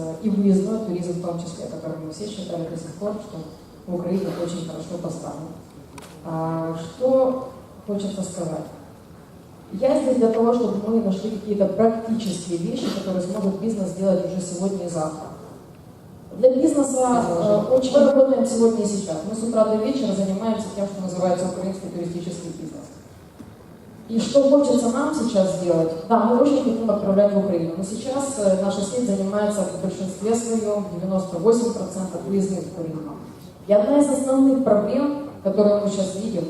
э, и выездной туризм в том числе, который мы все считали до сих пор, что в Украине очень хорошо поставлен. А, Что хочется сказать? Я здесь для того, чтобы мы нашли какие-то практические вещи, которые сможет бизнес сделать уже сегодня и завтра. Для бизнеса э, очень мы работаем сегодня и сейчас. Мы с утра до вечера занимаемся тем, что называется украинский туристический бизнес. И что хочется нам сейчас сделать? Да, мы очень хотим отправлять в Украину, но сейчас э, наша сеть занимается в большинстве своем, 98% выездным туризмом. И одна из основных проблем, которые мы сейчас видим,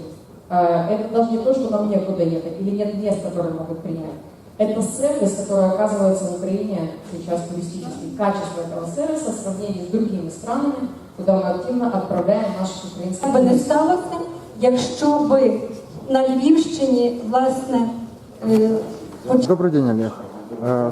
э, это даже не то, что нам некуда ехать или нет мест, которые могут принять. Это сервис, который оказывается в Украине сейчас туристический. Качество этого сервиса в сравнении с другими странами, куда мы активно отправляем наших украинских якщо би на Львівщині, власне, Добрый день, Олег.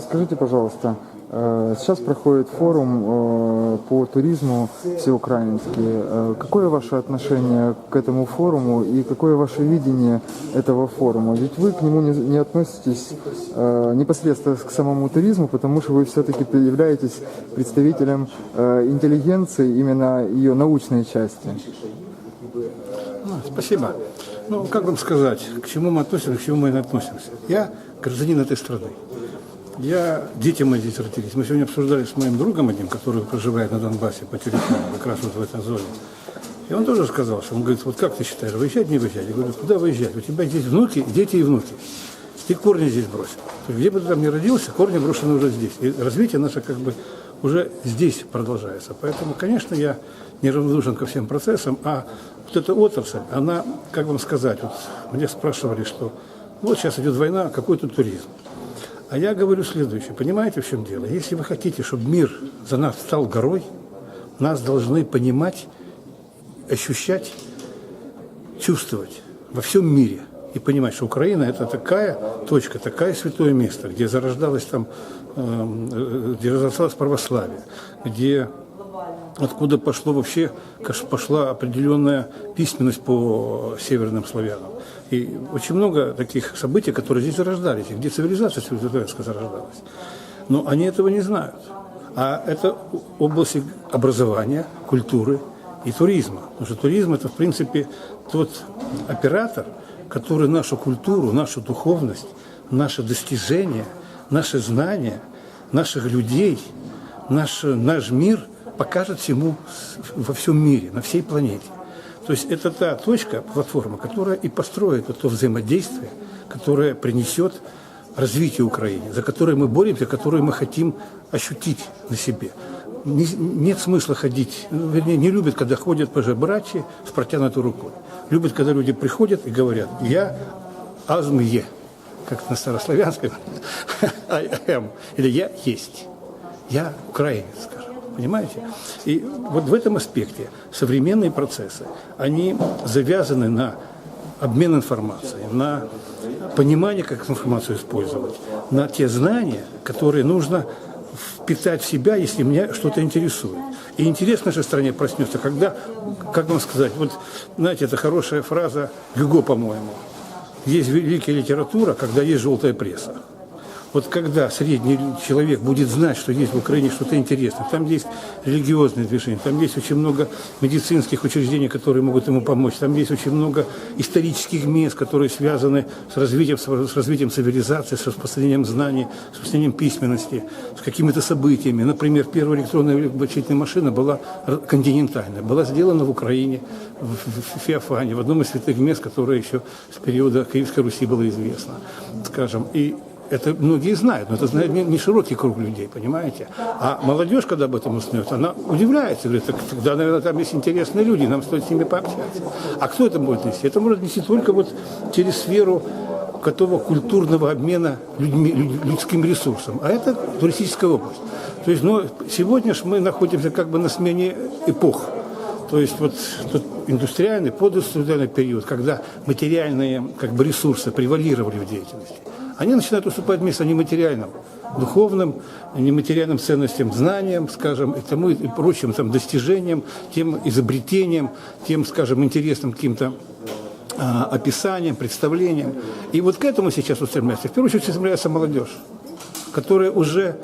Скажите, пожалуйста, сейчас проходит форум по туризму всеукраинский. Какое ваше отношение к этому форуму и какое ваше видение этого форума? Ведь вы к нему не, относитесь э, непосредственно к самому туризму, потому что вы все-таки являетесь представителем э, интеллигенции, именно ее научной части. Спасибо. Ну, как вам сказать, к чему мы относимся, к чему мы не относимся? Я гражданин этой страны. Я, дети мои здесь родились. Мы сегодня обсуждали с моим другом одним, который проживает на Донбассе по телефону, как раз вот в этой зоне. И он тоже сказал, что он говорит, вот как ты считаешь, выезжать, не выезжать? Я говорю, куда выезжать? У тебя здесь внуки, дети и внуки. Ты корни здесь бросил. Где бы ты там ни родился, корни брошены уже здесь. И развитие наше как бы уже здесь продолжается. Поэтому, конечно, я неравнодушен ко всем процессам, а вот эта отрасль, она, как вам сказать, вот мне спрашивали, что вот сейчас идет война, какой тут туризм? А я говорю следующее. Понимаете, в чем дело? Если вы хотите, чтобы мир за нас стал горой, нас должны понимать, ощущать, чувствовать во всем мире и понимать, что Украина это такая точка, такое святое место, где зарождалось там, эм, э, где разрасталось православие, где откуда пошло вообще, пошла определенная письменность по северным славянам. И очень много таких событий, которые здесь зарождались, и где цивилизация цивилизаторская зарождалась. Но они этого не знают. А это области образования, культуры и туризма. Потому что туризм это, в принципе, тот оператор, который нашу культуру, нашу духовность, наши достижения, наши знания, наших людей, наш, наш мир покажет всему во всем мире, на всей планете. То есть это та точка, платформа, которая и построит вот то взаимодействие, которое принесет развитие Украине, за которое мы боремся, которое мы хотим ощутить на себе. Не- нет смысла ходить, ну, вернее, не любят, когда ходят братья с протянутой рукой. Любят, когда люди приходят и говорят, я азмые, как на старославянском, I am, или я есть. Я украинец, скажем. Понимаете? И вот в этом аспекте современные процессы, они завязаны на обмен информацией, на понимание, как информацию использовать, на те знания, которые нужно впитать в себя, если меня что-то интересует. И интерес в нашей стране проснется, когда, как вам сказать, вот, знаете, это хорошая фраза Гюго, по-моему, есть великая литература, когда есть желтая пресса. Вот когда средний человек будет знать, что есть в Украине что-то интересное, там есть религиозные движения, там есть очень много медицинских учреждений, которые могут ему помочь, там есть очень много исторических мест, которые связаны с развитием, с развитием цивилизации, с распространением знаний, с распространением письменности, с какими-то событиями. Например, первая электронная вычислительная машина была континентальная, была сделана в Украине, в Феофане, в одном из святых мест, которое еще с периода Киевской Руси было известно, скажем. И это многие знают, но это знает не, не широкий круг людей, понимаете? А молодежь, когда об этом узнает, она удивляется, говорит, так тогда, наверное, там есть интересные люди, нам стоит с ними пообщаться. А кто это будет нести? Это может нести только вот через сферу готового культурного обмена людьми, люд- людским ресурсом. А это туристическая область. То есть, ну, сегодня ж мы находимся как бы на смене эпох. То есть вот тот индустриальный, подиндустриальный период, когда материальные как бы, ресурсы превалировали в деятельности, они начинают уступать место нематериальным, духовным, нематериальным ценностям, знаниям, скажем, и тому и прочим там, достижениям, тем изобретениям, тем, скажем, интересным каким-то а, описанием, представлением. И вот к этому сейчас устремляется. В первую очередь устремляется молодежь которое уже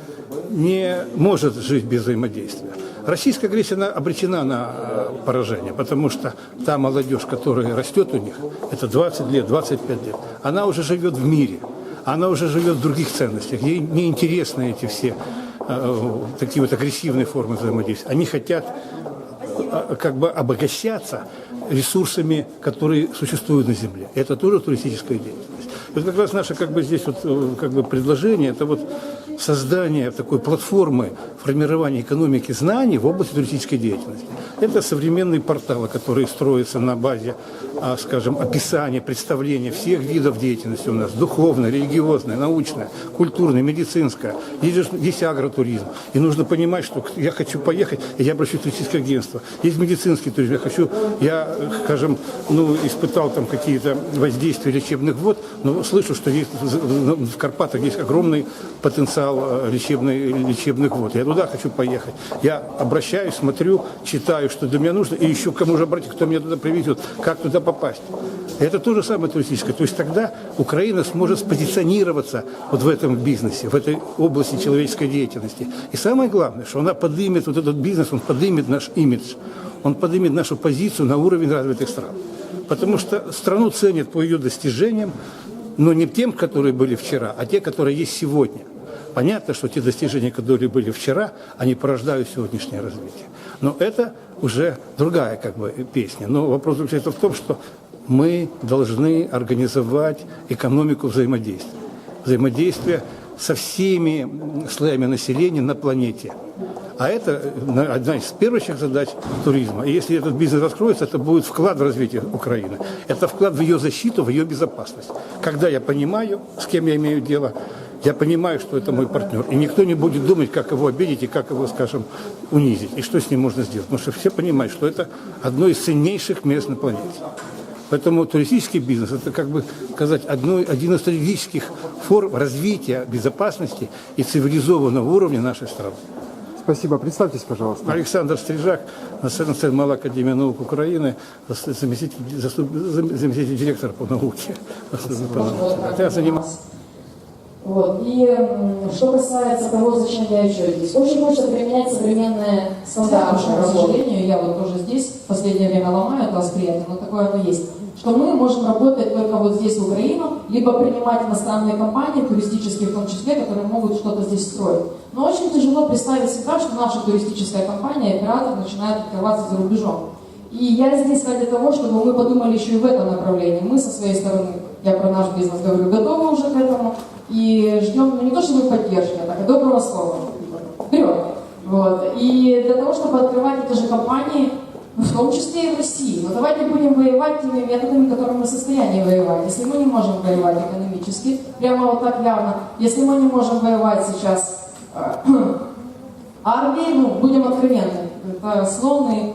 не может жить без взаимодействия. Российская агрессия она обречена на э, поражение, потому что та молодежь, которая растет у них, это 20 лет, 25 лет, она уже живет в мире, она уже живет в других ценностях. Ей не интересны эти все э, такие вот агрессивные формы взаимодействия. Они хотят э, как бы обогащаться ресурсами, которые существуют на Земле. Это тоже туристическая деятельность. Вот как раз наше как бы здесь вот э, как бы предложение, это вот создание такой платформы формирования экономики знаний в области туристической деятельности. Это современные порталы, которые строятся на базе, скажем, описания, представления всех видов деятельности у нас. Духовная, религиозная, научная, культурная, медицинская. Есть, есть агротуризм. И нужно понимать, что я хочу поехать, и я обращусь в туристическое агентство. Есть медицинский туризм. Я хочу, я, скажем, ну, испытал там какие-то воздействия лечебных вод, но слышу, что есть в Карпатах есть огромный потенциал э, лечебный, лечебных вод. Я туда хочу поехать. Я обращаюсь, смотрю, читаю, что для меня нужно, и к кому же обратиться, кто меня туда приведет, как туда попасть. Это то же самое туристическое. То есть тогда Украина сможет спозиционироваться вот в этом бизнесе, в этой области человеческой деятельности. И самое главное, что она поднимет вот этот бизнес, он поднимет наш имидж, он поднимет нашу позицию на уровень развитых стран. Потому что страну ценят по ее достижениям, но не тем, которые были вчера, а те, которые есть сегодня. Понятно, что те достижения, которые были вчера, они порождают сегодняшнее развитие. Но это уже другая как бы, песня. Но вопрос заключается в том, что мы должны организовать экономику взаимодействия. Взаимодействие со всеми слоями населения на планете. А это э, одна из первых задач туризма. И если этот бизнес раскроется, это будет вклад в развитие Украины. Это вклад в ее защиту, в ее безопасность. Когда я понимаю, с кем я имею дело, я понимаю, что это мой партнер. И никто не будет думать, как его обидеть и как его, скажем, унизить. И что с ним можно сделать. Потому что все понимают, что это одно из ценнейших мест на планете. Поэтому туристический бизнес – это, как бы сказать, одно, один из стратегических форм развития безопасности и цивилизованного уровня нашей страны. Спасибо. Представьтесь, пожалуйста. Александр Стрижак, национальный Малой Академии наук Украины, заместитель, заступ- зам- заместитель директора по науке. Я занимаюсь. Вот. И что касается того, зачем я еще здесь. Очень хочется применять современные стандарты. К сожалению, я вот тоже здесь в последнее время ломаю это восприятие, но такое оно есть. Что мы можем работать только вот здесь, в Украину, либо принимать иностранные компании, туристические в том числе, которые могут что-то здесь строить. Но очень тяжело представить себе, что наша туристическая компания, оператор начинает открываться за рубежом. И я здесь ради того, чтобы мы подумали еще и в этом направлении. Мы со своей стороны, я про наш бизнес говорю, готовы уже к этому. И ждем, ну не то чтобы поддержки, а так, доброго слова. Вперед. Вот. И для того, чтобы открывать эти же компании, в том числе и в России. Но давайте будем воевать теми методами, которыми мы в состоянии воевать. Если мы не можем воевать экономически, прямо вот так явно, если мы не можем воевать сейчас э, армией, ну, будем откровенны, это словный